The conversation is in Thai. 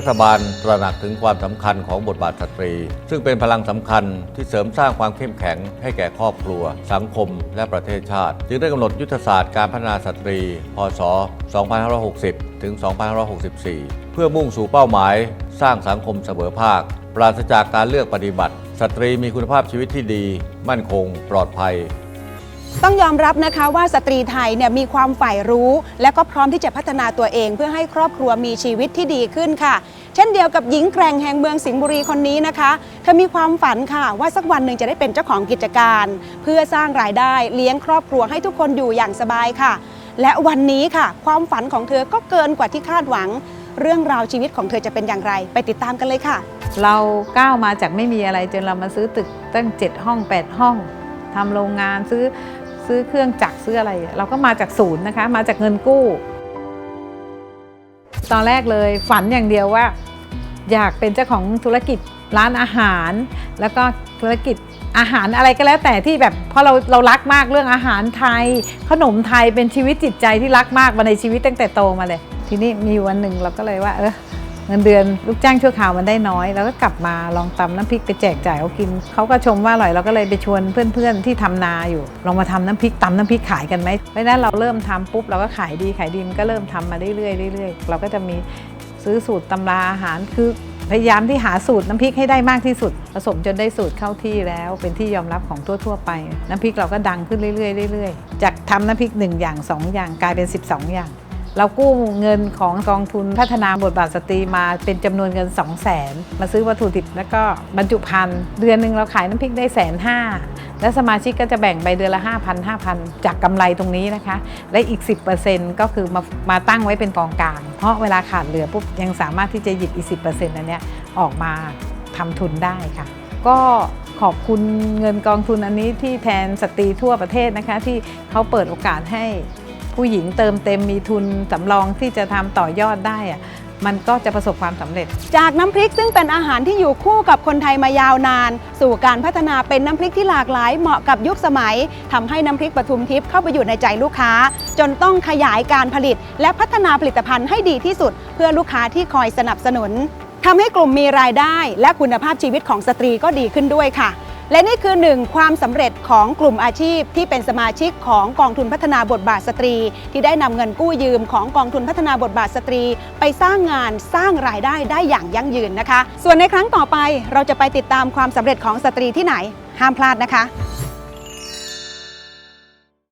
ัฐบาลตระหนักถึงความสำคัญของบทบาทสตรี ซึ่งเป็นพลังสำคัญที่เสริมสร้างความเข้มแข็งให้แก่ครอบครัว สังคม และประเทศชาติ จึงได้กำหนดยุทธศาสตร์การพัฒนาสตรี พศ 2560 ถึง 2564 เพื่อมุ่งสู่เป้าหมาย สร้างสังคมเสมอภาค ปราศจากการเลือกปฏิบัติ สตรีมีคุณภาพชีวิตที่ดี มั่นคง ปลอดภัย ต้องยอมรับนะคะว่าสตรีไทยเนี่ยมีความใฝ่รู้ และก็พร้อมที่จะพัฒนาตัวเอง เพื่อให้ครอบครัวมีชีวิตที่ดีขึ้นค่ะ เช่นเดียวกับหญิงแกร่งแห่งเมืองสิงห์บุรีคนนี้นะคะเธอมีความฝันค่ะ ว่าสักวันหนึ่งจะได้เป็นเจ้าของกิจการ เพื่อสร้างรายได้เลี้ยงครอบครัวให้ทุกคนอยู่อย่างสบายค่ะ และวันนี้ค่ะ ความฝันของเธอก็เกินกว่าที่คาดหวัง เรื่องราวชีวิตของเธอจะเป็นอย่างไร ไปติดตามกันเลยค่ะ เราก้าวมาจากไม่มีอะไรจนเรามาซื้อตึกตั้ง 7 ห้อง 8 ห้องทำโรงงานซื้อ ซื้อเครื่องจักรซื้ออะไร เราก็มาจากศูนย์นะคะ มาจากเงินกู้ ตอนแรกเลยฝันอย่างเดียวว่า อยากเป็นเจ้าของธุรกิจร้านอาหาร แล้วก็ธุรกิจอาหารอะไรก็แล้วแต่ที่แบบเพราะเราเรารักมากเรื่องอาหารไทย ขนมไทยเป็นชีวิตจิตใจที่รักมากมาในชีวิตตั้งแต่โตมาเลย ทีนี้มีวันหนึ่งเราก็เลยว่า เออ เงินเดือนลูกจ้างชั่วคราวมันได้น้อย แล้วก็กลับมาลองตำน้ำพริกไปแจกจ่ายเขากินเขาก็ชมว่าอร่อยเราก็เลยไปชวนเพื่อนๆที่ทำนาอยู่ ลองมาทำน้ำพริกตำน้ำพริกขายกันไหมเพราะนั้นเราเริ่มทำปุ๊บเราก็ขายดีขายดีมันก็เริ่มทำมาเรื่อยๆเรื่อยๆเราก็จะมีซื้อสูตรตำราอาหารคือพยายามที่หาสูตรน้ำพริกให้ได้มากที่สุด ผสมจนได้สูตรเข้าที่แล้ว เป็นที่ยอมรับของทั่วๆไป น้ำพริกเราก็ดังขึ้นเรื่อยๆเรื่อยๆจากทำน้ำพริกหนึ่งอย่างสองอย่างกลายเป็น 12 อย่าง เรากู้เงินของกองทุนพัฒนาบทบาทสตรีมาเป็นจำนวนเงิน 2 0 0แสนมาซื้อวัตถุดิบแล้วก็บรรจุภัณฑ์เดือนหนึ่งเราขายน้ำพริกได้แสนห้าและสมาชิกก็จะแบ่งไปเดือนละ 5,000 5,000 จากกำไรตรงนี้นะคะ และอีก 10%ก็คือมามาตั้งไว้เป็นกองกลาง เพราะเวลาขาดเหลือปุ๊บยังสามารถที่จะหยิบอีก 10%อันเนี้ยออกมาทำทุนได้ค่ะ ก็ขอบคุณเงินกองทุนอันนี้ที่แทนสตรีทั่วประเทศนะคะ ที่เขาเปิดโอกาสให้ ผู้หญิงเติมเต็มมีทุนสำรองที่จะทำต่อยอดได้อะมันก็จะประสบความสำเร็จ จากน้ำพริกซึ่งเป็นอาหารที่อยู่คู่กับคนไทยมายาวนาน สู่การพัฒนาเป็นน้ำพริกที่หลากหลายเหมาะกับยุคสมัยทำให้น้ำพริกปทุมทิพย์เข้าไปอยู่ในใจลูกค้า จนต้องขยายการผลิต และพัฒนาผลิตภัณฑ์ให้ดีที่สุด เพื่อลูกค้าที่คอยสนับสนุนทำให้กลุ่มมีรายได้ และคุณภาพชีวิตของสตรีก็ดีขึ้นด้วยค่ะ และนี่คือหนึ่งความสำเร็จของกลุ่มอาชีพที่เป็นสมาชิกของกองทุนพัฒนาบทบาทสตรี ที่ได้นำเงินกู้ยืมของกองทุนพัฒนาบทบาทสตรี ไปสร้างงานสร้างรายได้ได้อย่างยั่งยืนนะคะ ส่วนในครั้งต่อไปเราจะไปติดตามความสำเร็จของสตรีที่ไหน ห้ามพลาดนะคะ